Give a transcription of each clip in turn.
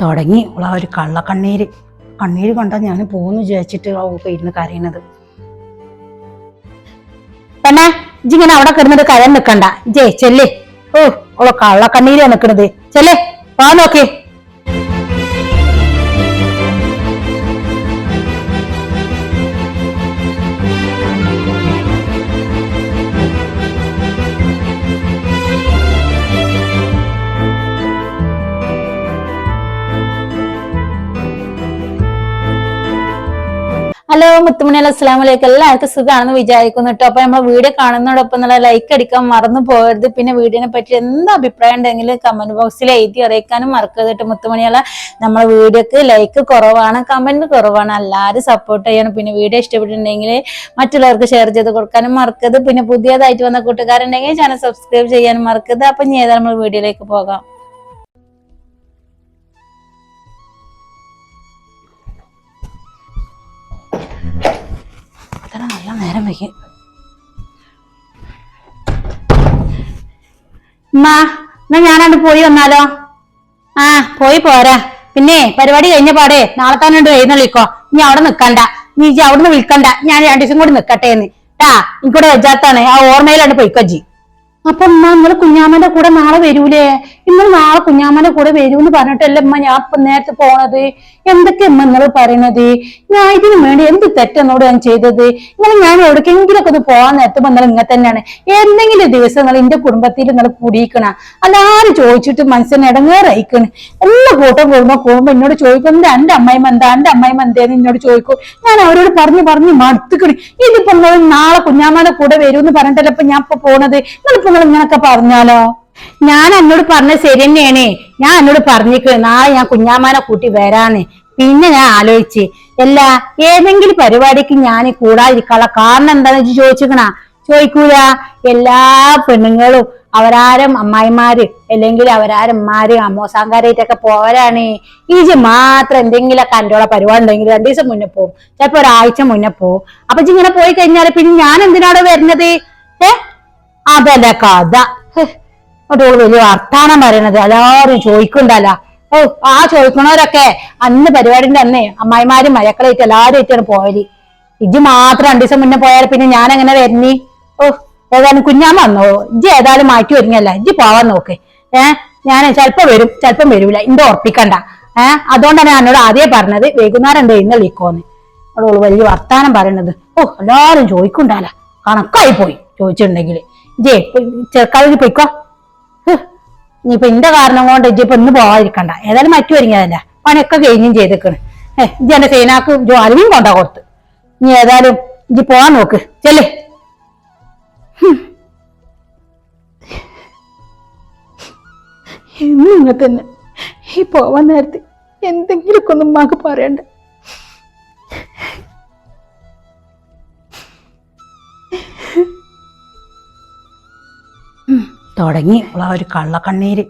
തുടങ്ങി. ഉള്ള ഒരു കള്ളക്കണ്ണീര്. കണ്ണീര് കണ്ടാൽ ഞാൻ പോന്ന് വിചാരിച്ചിട്ട് ഇരുന്ന് കരയണത്. പെണ്ണെ ഇജിങ്ങനെ അവിടെ കിടന്നിട്ട് കരയാൻ നിക്കണ്ട. ജേ ചെല്ലേ. ഓ ഉള്ള കള്ളക്കണ്ണീരാണ് നിക്കണത്. ചെല്ലേ വാ നോക്കി. ഹലോ മുത്തുമണി അസ്സാം വലൈക്കും എല്ലാവർക്കും സുഖമാണെന്ന് വിചാരിക്കുന്നു കേട്ടോ. അപ്പൊ നമ്മളെ വീഡിയോ കാണുന്നതോടൊപ്പം നല്ല ലൈക്ക് അടിക്കാൻ മറന്നു പോകരുത്. പിന്നെ വീഡിയോനെ പറ്റി എന്ത് അഭിപ്രായം ഉണ്ടെങ്കിലും കമന്റ് ബോക്സിൽ എഴുതി അറിയിക്കാനും മറക്കരുത് കേട്ടോ മുത്തുമണിയുള്ള നമ്മളെ വീഡിയോക്ക് ലൈക്ക് കുറവാണ് കമന്റ് കുറവാണ്. എല്ലാവരും സപ്പോർട്ട് ചെയ്യണം. പിന്നെ വീഡിയോ ഇഷ്ടപ്പെട്ടിട്ടുണ്ടെങ്കിൽ മറ്റുള്ളവർക്ക് ഷെയർ ചെയ്ത് കൊടുക്കാനും മറക്കരുത്. പിന്നെ പുതിയതായിട്ട് വന്ന കൂട്ടുകാരുണ്ടെങ്കിൽ ചാനൽ സബ്സ്ക്രൈബ് ചെയ്യാനും മറക്കരുത്. അപ്പൊ ഇനി ഏതാ നമ്മൾ വീഡിയോയിലേക്ക് പോകാം. നേരം ഉമ്മ എന്നാ ഞാനണ്ട് പോയി വന്നാലോ? ആ പോയി പോരാ. പിന്നെ പരിപാടി കഴിഞ്ഞ പാടെ നാളെ തന്നെ ഉണ്ട് എഴുന്നള്ളിക്കോ. നീ അവിടെ നിൽക്കണ്ട നീ ഇജ്ജ് അവിടുന്ന് വിൽക്കണ്ട ഞാൻ രണ്ടു ദിവസം കൂടി നിൽക്കട്ടെ എന്ന്. ട്ടാ എനിക്കൂടെ വെജാത്താണ്. ആ ഓർമ്മയിലാണ് പോയിക്കജി അപ്പൊ ഉമ്മ നിങ്ങൾ കുഞ്ഞാമ്മന്റെ കൂടെ നാളെ വരൂലേ? ഇന്ന് നാളെ കുഞ്ഞാമ്മന്റെ കൂടെ വരൂന്ന് പറഞ്ഞിട്ടല്ലേ ഉമ്മ ഞാൻ ഇപ്പൊ നേരത്തെ പോണത്? എന്തൊക്കെ ഉമ്മ നിങ്ങൾ പറയണത്? ഞാൻ ഇതിനു വേണ്ടി എന്ത് തെറ്റെന്നോട് ഞാൻ ചെയ്തത്? ഇങ്ങനെ ഞാൻ എവിടേക്കെങ്കിലും ഒക്കെ ഒന്ന് പോകാൻ നേരത്തെ നിങ്ങൾ ഇങ്ങനെ തന്നെയാണ്. എന്തെങ്കിലും ദിവസം നിങ്ങൾ എന്റെ കുടുംബത്തിൽ നിങ്ങൾ കൂടിയിക്കണ അല്ലാരും ചോദിച്ചിട്ട് മനസ്സിന് ഇടങ്ങേറയിക്കണ്? എല്ലാ കൂട്ടം കൂടുമ്പോ പോകുമ്പോ എന്നോട് ചോദിക്കും എന്താ എന്റെ അമ്മായിമ്മ എന്താ? എന്റെ അമ്മായിമ്മ എന്തേന്ന്? എന്നോട് ചോദിക്കും. ഞാൻ അവരോട് പറഞ്ഞു പറഞ്ഞു മടുത്തുക്കണ്. ഇതിപ്പോ നിങ്ങൾ നാളെ കുഞ്ഞാമ്മയുടെ കൂടെ വരൂന്ന് പറഞ്ഞിട്ടല്ലേ ഇപ്പൊ ഞാൻ ഇപ്പൊ പോണത്? നിങ്ങളിപ്പോ നിങ്ങൾ ഇങ്ങനൊക്കെ പറഞ്ഞാലോ? ഞാൻ എന്നോട് പറഞ്ഞ ശരി തന്നെയാണേ. ഞാൻ എന്നോട് പറഞ്ഞിക്ക് നാളെ ഞാൻ കുഞ്ഞാമാനെ കൂട്ടി വരാന്ന്. പിന്നെ ഞാൻ ആലോചിച്ച് അല്ല ഏതെങ്കിലും പരിപാടിക്ക് ഞാൻ കൂടാതിരിക്കാനുള്ള കാരണം എന്താണെന്ന് വെച്ച് ചോദിച്ചിക്കണ ചോദിക്കൂല. എല്ലാ പെണ്ണുങ്ങളും അവരാരും അമ്മായിമാര് അല്ലെങ്കിൽ അവരാരന്മാര് അമ്മോസാങ്കാരായിട്ടൊക്കെ പോരാണ് ഈജ് മാത്രം എന്തെങ്കിലുമൊക്കെ ഉള്ള പരിപാടി ഉണ്ടെങ്കിൽ രണ്ടു ദിവസം മുന്നേ പോകും ചിലപ്പോ ഒരാഴ്ച മുന്നേ പോകും അപ്പൊ ഇങ്ങനെ പോയി കഴിഞ്ഞാൽ പിന്നെ ഞാൻ എന്തിനാണ് വരുന്നത്? ഏ? അതല്ല കഥ. എന്നിട്ട് വലിയ വർത്താനം പറയണത്. എല്ലാരും ചോദിക്കണ്ടല്ല ഓ ആ ചോദിക്കണവരൊക്കെ അന്ന് പരിപാടിന്റെ അന്നേ അമ്മായിമാരും മഴക്കളായിട്ട് എല്ലാരും ആയിട്ടാണ് പോയത് ഇജ്ജ് മാത്രം രണ്ടു ദിവസം മുന്നേ പോയാൽ പിന്നെ ഞാൻ എങ്ങനെ വരുന്നീ ഓ ഏതായാലും കുഞ്ഞാൻ വന്നോ? ഇജ്ജ് ഏതായാലും മാറ്റി വരുന്നല്ല ഇജ്ജ് പോവാൻ നോക്ക്. ഏ ഞാൻ ചിലപ്പോ വരും. ചിലപ്പം വരൂല. ഇന്റെ ഉറപ്പിക്കണ്ട. ഏ അതുകൊണ്ടാണ് എന്നോട് ആദ്യം പറഞ്ഞത് വൈകുന്നേരം എന്താ ഇന്ന് വിളിക്കോന്ന് വലിയ വർത്താനം പറയണത്. ഓ എല്ലാരും ചോദിക്കണ്ടാല കണക്കായി പോയി ചോദിച്ചിട്ടുണ്ടെങ്കിൽ ജേ ചെറുക്കാതെ പൊയ്ക്കോ. നീ ഇപ്പൊ ഇന്റെ കാരണം കൊണ്ട് ഇജ്ജ് ഇപ്പൊ ഇന്ന് പോവാതിരിക്കണ്ട. ഏതായാലും മറ്റു ഒരുങ്ങിയതല്ല പണിയൊക്കെ കഴിഞ്ഞും ചെയ്തേക്കണ്. ഏഹ് ഇജ്ജ് എന്റെ സേനാക്ക് ജോലിയും കൊണ്ടാ കൊടുത്ത്. നീ ഏതായാലും ഇജ്ജ് പോവാൻ നോക്ക്. ചെല്ലേ. എന്നും ഇങ്ങനെ തന്നെ ഈ പോവാൻ നേരത്തെ എന്തെങ്കിലുമൊക്കെ ഒന്നും മാക്ക് പറയണ്ട. തുടങ്ങി. ഉള്ള ഒരു കള്ളക്കണ്ണീര്.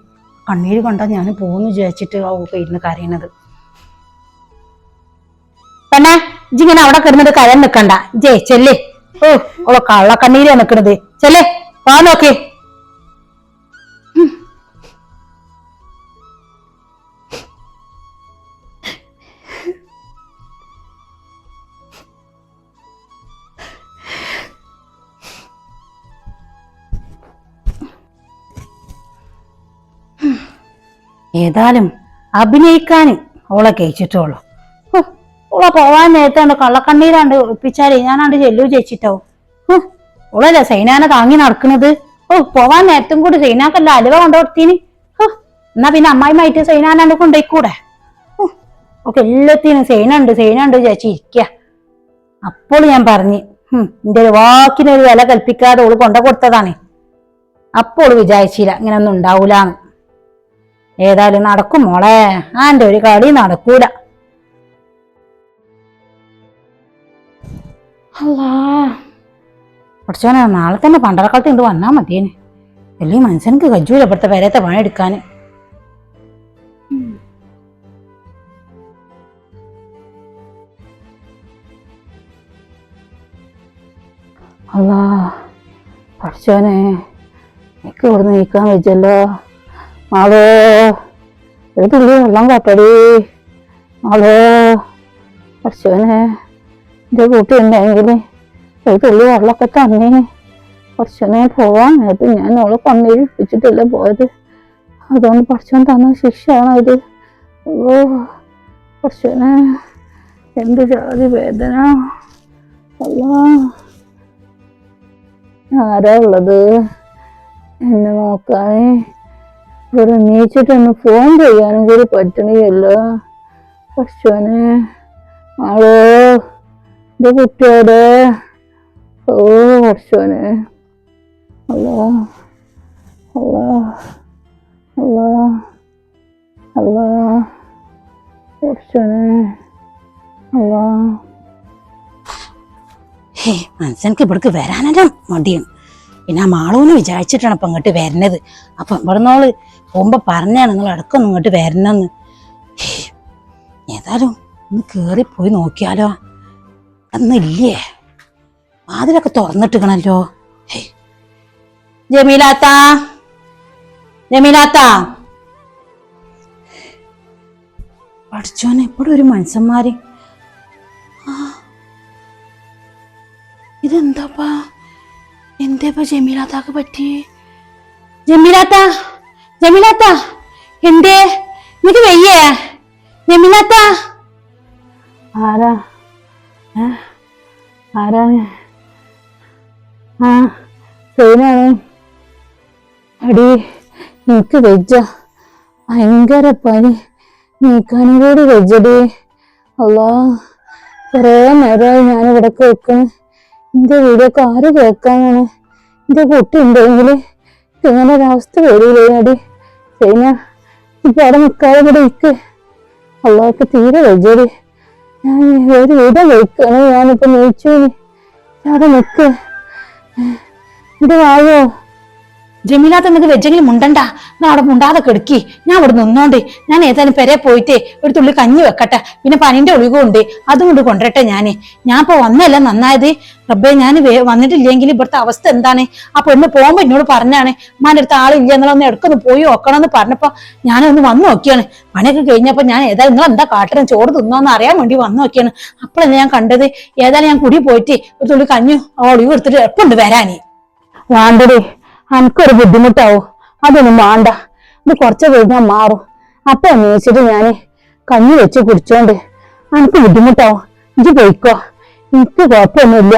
കണ്ണീര് കൊണ്ടാ ഞാൻ പോന്ന് വിചാരിച്ചിട്ട് ഇരുന്ന് കരയണത്. പെണ്ണെ ഇജിങ്ങനെ അവിടെ കിടന്നിട്ട് കരയാൻ നിക്കണ്ട. ജേ ചെല്ലേ. ഓ ഉള്ള കള്ളക്കണ്ണീരാ നിക്കണത്. ചെല്ലേ വാ നോക്കി. ഏതായാലും അഭിനയിക്കാൻ ഓളെ കഴിച്ചിട്ടുള്ളൂ ഓള പോവാൻ നേരത്താണ്ട് കള്ളക്കണ്ണീരാണ്ട് ഒപ്പിച്ചാലേ ഞാനാണ്ട് ചെല്ലു ചേച്ചിട്ടാവും ഹ്, ഓളല്ലേ സൈനാനെ താങ്ങി നടക്കുന്നത് ഓ പോവാൻ നേരത്തും കൂടി സൈനാക്കല്ല അലുവ കൊണ്ടുകൊടുത്തീന് എന്നാ പിന്നെ അമ്മായിമായിട്ട് സൈനാനാണ്ട് കൊണ്ടുപോയിക്കൂടെ ഓക്കെ എല്ലാത്തിനും സൈനുണ്ട് സൈനുണ്ട് ചേച്ചി ഇരിക്ക. അപ്പോൾ ഞാൻ പറഞ്ഞു എന്റെ ഒരു വാക്കിനൊരു വില കൽപ്പിക്കാതെ ഓൾ കൊണ്ട കൊടുത്തതാണ്. അപ്പോൾ വിചാരിച്ചില്ല ഇങ്ങനെ ഒന്നും ഉണ്ടാവൂലാന്ന്. ഏതായാലും നടക്കും മോളെ. ആന്റെ ഒരു കളി നടക്കൂല. അല്ലാ. പഠിച്ചോനെ നാളെ തന്നെ പണ്ടറക്കാലത്ത് ഇങ്ങോട്ട് വന്നാ മതിയേനെ. വലിയ മനുഷ്യനക്ക് കജ്ജൂല ഇവിടുത്തെ പേരത്തെ എടുക്കാന് അല്ലാ പഠിച്ചോനെ എനിക്ക് ഇവിടുന്ന് നീക്കാൻ വെച്ചല്ലോ മാളോ ഒരു തുള്ളി വെള്ളം കാത്തടി. അവൾ കുറച്ചവനെ എന്റെ കൂട്ടി ഉണ്ടെങ്കിൽ ഒരു തുള്ളി വെള്ളമൊക്കെ തന്നെ. കുറച്ചനെ പോവാൻ നേരത്ത് ഞാൻ അവളെ കണ്ണീരിപ്പിച്ചിട്ടല്ലേ പോയത്. അതുകൊണ്ട് കുറച്ചവൻ തന്ന ശിക്ഷയാണ് ഇത്. ഓ കുറച്ചനെ എന്ത് ജാതി വേദന? അല്ല ആരാ ഉള്ളത്? എന്നെ നോക്കാനേ ഇവിടെ നീച്ചിട്ടൊന്ന് ഫോൺ ചെയ്യാനും കൂടി പറ്റണില്ല പശുവിനെ ആളോ ഇത് കുട്ടിയോടെ? ഓ പശുവിനെ അല്ലോ അല്ലോ അല്ലോ അല്ലോ പശുവിനെ അല്ലോ ഹേ മനസ്സെനിക്ക് ഇവിടേക്ക് വരാനെന്നെ മടിയാണ്. പിന്നെ ആ മാളൂന്ന് വിചാരിച്ചിട്ടാണ് അപ്പം ഇങ്ങോട്ട് വരുന്നത് അപ്പം ഇവിടുന്നോൾ പോകുമ്പോൾ പറഞ്ഞാണ് നിങ്ങൾ അടക്കം ഇങ്ങോട്ട് വരണമെന്ന് ഏതായാലും ഒന്ന് കേറി പോയി നോക്കിയാലോ? അന്നില്ലേ വാതിലൊക്കെ തുറന്നിട്ടിക്കണല്ലോ ജമീലാത്ത ജമീലാത്ത. പഠിച്ചോനെ എപ്പോഴും ഒരു മനുഷ്യന്മാര്. ഇതെന്താപ്പാ? എന്തേപ്പാ ജമീലാത്താക്ക് പറ്റി. ജമീലാത്ത ജമീലാത്ത എന്തേ? നിനക്ക് വയ്യേ? ജമീലാത്ത. ആരാ? ആരാണ്? ആ സെയിനാണ് അടി എനിക്ക് വെജ ഭയങ്കര പനി നീക്കാനും കൂടി വെജടി അല്ലാ കുറേ നേരമായി ഞാനിവിടെ കേൾക്കണ് എന്റെ വീടൊക്കെ ആര് കേൾക്കാനാണ്? എന്റെ കുട്ടി ഉണ്ടെങ്കിൽ ഇങ്ങനെ ഒരവസ്ഥ വരില്ലേ അടി സെയിന ഇപ്പൊ അവിടെ നിൽക്കാതെ ഇവിടെ ഇരിക്ക്. അള്ളാഹ്ക്ക് തീരെ വെജടി ഞാൻ ഒരു വിധം വെക്കണേ ഞാനിപ്പോ നീച്ചു അവിടെ നിക്ക്. എന്റെ വായോ? ജമീലാത്ത നിനക്ക് വെജെങ്കിലും മുണ്ടണ്ട? ഞാൻ അവിടെ മുണ്ടാതെ കെടുക്കി. ഞാൻ അവിടെ നിന്നോണ്ട് ഞാൻ ഏതായാലും പെരെ പോയിട്ടേ ഒരു തുള്ളി കഞ്ഞി വെക്കട്ടെ. പിന്നെ പനിന്റെ ഒഴിവുണ്ട് അതും കൊണ്ട് കൊണ്ടുവരട്ടെ ഞാൻ. ഞാൻ ഇപ്പൊ വന്നല്ല നന്നായത്? റബ്ബെ ഞാൻ വന്നിട്ടില്ലെങ്കിൽ ഇവിടുത്തെ അവസ്ഥ എന്താണ്? ആ പെണ്ണ് പോകുമ്പോ എന്നോട് പറഞ്ഞാണ് ഉമ്മാന്റെ അടുത്ത് ആളില്ല എന്നുള്ളൊന്ന് ഇടക്കൊന്ന് പോയി നോക്കണം എന്ന് പറഞ്ഞപ്പോ ഞാനൊന്ന് വന്നു നോക്കിയാണ്. പണിയൊക്കെ കഴിഞ്ഞപ്പോ ഞാൻ ഏതായാലും നിങ്ങൾ എന്താ കാട്ടണം ചോറ് തിന്നോന്ന് അറിയാൻ വേണ്ടി വന്നു നോക്കിയാണ്. അപ്പോഴല്ലേ ഞാൻ കണ്ടത്? ഏതായാലും ഞാൻ കുടി പോയിട്ട് ഒരു തുള്ളി കഞ്ഞു ഒളിവ് എടുത്തിട്ട് എളുപ്പമുണ്ട് വരാനേ? വേണ്ടടി എനിക്കൊരു ബുദ്ധിമുട്ടാവും? അതൊന്നും വേണ്ട. ഇത് കുറച്ച് കഴിഞ്ഞാൽ മാറും. അപ്പൊ അന്വേഷിച്ചിട്ട് ഞാൻ കഞ്ഞി വെച്ച് കുടിച്ചോണ്ട് എനിക്ക് ബുദ്ധിമുട്ടാവും? ഇത് പോയിക്കോ. എനിക്ക് കുഴപ്പമൊന്നുമില്ല.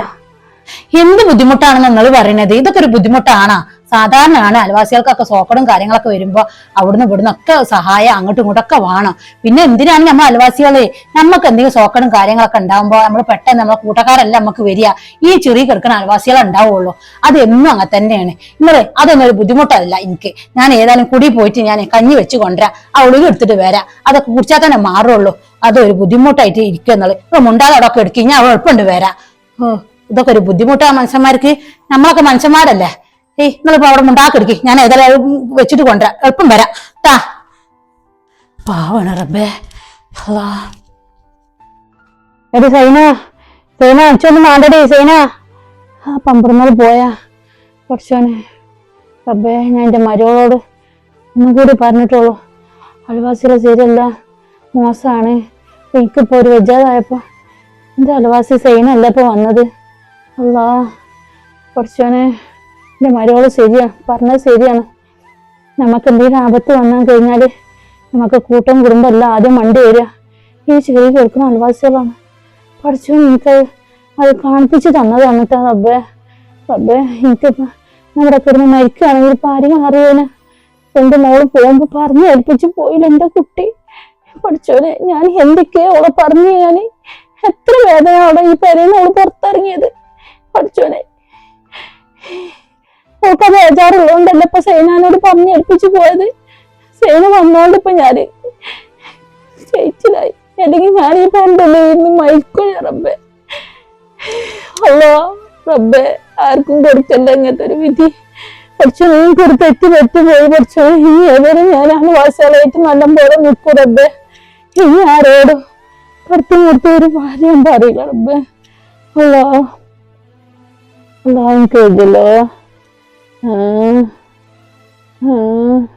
എന്ത് ബുദ്ധിമുട്ടാണെന്ന് നിങ്ങൾ പറയണത് ഇതൊക്കെ ഒരു ബുദ്ധിമുട്ടാണ്? സാധാരണയാണ് അയൽവാസികൾക്കൊക്കെ സോക്കടും കാര്യങ്ങളൊക്കെ വരുമ്പോൾ അവിടുന്ന് ഇവിടുന്ന് ഒക്കെ സഹായം അങ്ങോട്ടും ഇങ്ങോട്ടൊക്കെ വേണം. പിന്നെ എന്തിനാണ് നമ്മൾ അലവാസികളെ നമുക്ക് എന്തെങ്കിലും സോക്കടും കാര്യങ്ങളൊക്കെ ഉണ്ടാകുമ്പോൾ നമ്മൾ പെട്ടെന്ന് നമ്മളെ കൂട്ടക്കാരല്ല നമുക്ക് വരിക. ഈ ചെറിയ കിടക്കുന്ന അയൽവാസികൾ ഉണ്ടാവുള്ളൂ. അത് എന്നും അങ്ങനെ തന്നെയാണ്. ഇന്നലെ അതൊന്നും ഒരു ബുദ്ധിമുട്ടല്ല എനിക്ക്. ഞാൻ ഏതായാലും കുടി പോയിട്ട് ഞാൻ കഞ്ഞി വെച്ച് കൊണ്ടുവരാം. ആ ഒളിവ് എടുത്തിട്ട് വരാം. അതൊക്കെ കുടിച്ചാൽ തന്നെ മാറുള്ളൂ. അതൊരു ബുദ്ധിമുട്ടായിട്ട് ഇരിക്കുന്നുള്ളു ഇപ്പൊ മുണ്ടാതെ അവിടെ ഒക്കെ എടുക്കി ഞാൻ എളുപ്പമുണ്ട് വരാം ഇതൊക്കെ ഒരു ബുദ്ധിമുട്ടാണ് മനുഷ്യന്മാർക്ക്. നമ്മളൊക്കെ മനുഷ്യന്മാരല്ലേ? ഏയ് നിങ്ങളിപ്പോ അവിടെ മുണ്ടാക്കെടുക്കി ഞാൻ ഏതായാലും വെച്ചിട്ട് കൊണ്ടുവരാം. എളുപ്പം വരാം. താ പാവാണ് റബ്ബേ. എടി സൈന സൈന അച്ഛനൊന്നും വേണ്ടടി സൈന. ആ പമ്പറന്നോട് പോയാ. കുറച്ചോനെ. റബ്ബേ ഞാൻ എന്റെ മരോളോട് ഒന്നും കൂടി പറഞ്ഞിട്ടുള്ളൂ അലവാസിയുടെ ശരിയല്ല മോശമാണ്. എനിക്കിപ്പോൾ ഒരു വെജാതായപ്പോൾ എന്റെ സൈന സൈനല്ല ഇപ്പോൾ വന്നത്? അല്ലാ കുറച്ചോനെ. എന്റെ മരുകൾ ശരിയാണ് പറഞ്ഞത് ശരിയാണ്. നമുക്ക് എന്തെങ്കിലും ആപത്ത് വന്നാൽ കഴിഞ്ഞാൽ നമുക്ക് കൂട്ടം കുടുംബം എല്ലാം ആദ്യം വണ്ടി വരിക. ഈ ചെറിയ കേൾക്കുന്ന അൽവാസികളാണ് പഠിച്ചു എനിക്ക് അത് കാണിപ്പിച്ച് തന്നതാണ് കേട്ടോ റബ്ബേ. റബ്ബേ എനിക്കിപ്പോൾ നമ്മുടെ കിടന്ന് മരിക്കുകയാണെങ്കിൽ ഇപ്പം ആരെയും അറിയാന് എന്റെ മോൾ പോകുമ്പോൾ പറഞ്ഞ് ഏൽപ്പിച്ച് പോയില്ല എന്റെ കുട്ടി. പഠിച്ചോനെ ഞാൻ എന്തൊക്കെയാ അവളെ പറഞ്ഞു ഞാൻ എത്ര വേദന അവിടെ ഈ പെരയിൽ അവൾ പുറത്തിറങ്ങിയത്. പഠിച്ചോനെ അവൾക്ക് ബേജാറുള്ളതുകൊണ്ടല്ല ഇപ്പൊ സൈനാനോട് പറഞ്ഞു ഏൽപ്പിച്ചു പോയത്? സൈന വന്നോണ്ട് ഇപ്പൊ ഞാൻ ചേച്ചിലായി അല്ലെങ്കിൽ ഞാൻ ഈ പണ്ടല്ലേ ഇന്ന് മരിക്കും അല്ലോ റബ്ബെ. ആർക്കും കൊടുക്കല്ല ഇങ്ങനത്തെ ഒരു വിധി. പക്ഷെ നീ ഒരു തെറ്റ് പറ്റി പോയി പക്ഷേ ഏതൊരു ഞാനാണ് വാസാലായിട്ട് നല്ല പോലെ നിൽക്കും റബ്ബെ. ഇനി ആരോടും പുറത്തു നിർത്തി ഒരു ഭാര്യ പറയില്ല റബ്ബെ. അല്ലോ അല്ലോ എനിക്ക് ਹਾਂ ਹਾਂ।